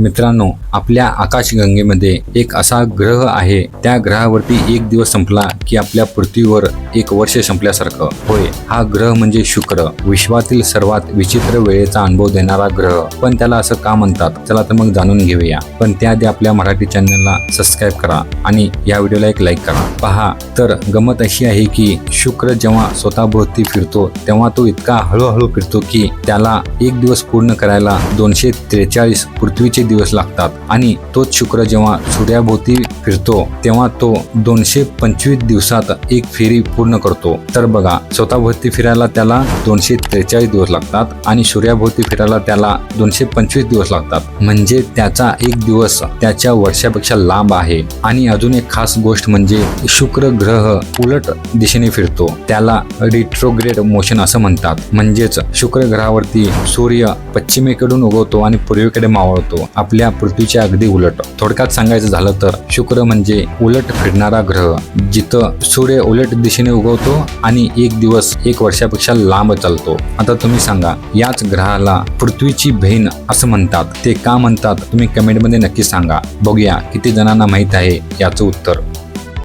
मित्रांनो आपल्या आकाशगंगेमध्ये एक असा ग्रह आहे. त्या ग्रहावरती एक दिवस संपला की आपल्या पृथ्वीवर एक वर्ष संपल्यासारखं. होय हा ग्रह म्हणजे शुक्र. विश्वातील सर्वात विचित्र वेळेचा अनुभव देणारा ग्रह. पण त्याला असं का म्हणतात? चला तर मग जाणून घेऊया. पण त्याआधी आपल्या मराठी चॅनलला सबस्क्राईब करा आणि या व्हिडिओला एक लाईक करा. पहा तर गमत अशी आहे की शुक्र जेव्हा स्वतःभोवती फिरतो तेव्हा तो इतका हळूहळू फिरतो की त्याला एक दिवस पूर्ण करायला दोनशे त्रेचाळीस पृथ्वीचे दिवस लागतात आणि तोच शुक्र जेव्हा सूर्याभोवती फिरतो तेव्हा तो दोनशे पंचवीस दिवसात एक फेरी पूर्ण करतो. तर बघा स्वतःभोवती फिरायला त्याला दोनशे त्रेचाळीस दिवस लागतात आणि सूर्याभोवती फिरायला त्याला दोनशे पंचवीस दिवस लागतात. म्हणजे त्याचा एक दिवस त्याच्या वर्षापेक्षा लांब आहे. आणि अजून एक खास गोष्ट म्हणजे शुक्र ग्रह उलट दिशेने फिरतो. त्याला रिट्रोग्रेड मोशन असं म्हणतात. म्हणजेच शुक्र ग्रहावरती सूर्य पश्चिमेकडून उगवतो आणि पूर्वेकडे मावळतो. आपल्या पृथ्वीच्या अगदी उलट. थोडक्यात सांगायचं झालं तर शुक्र म्हणजे उलट फिरणारा ग्रह जिथं सूर्य उलट दिशेने उगवतो आणि एक दिवस एक वर्षापेक्षा लांब चालतो. आता तुम्ही सांगा याच ग्रहाला पृथ्वीची बहीण असं म्हणतात. ते का म्हणतात? तुम्ही कमेंटमध्ये नक्की सांगा. बघूया किती जणांना माहीत आहे याचं उत्तर.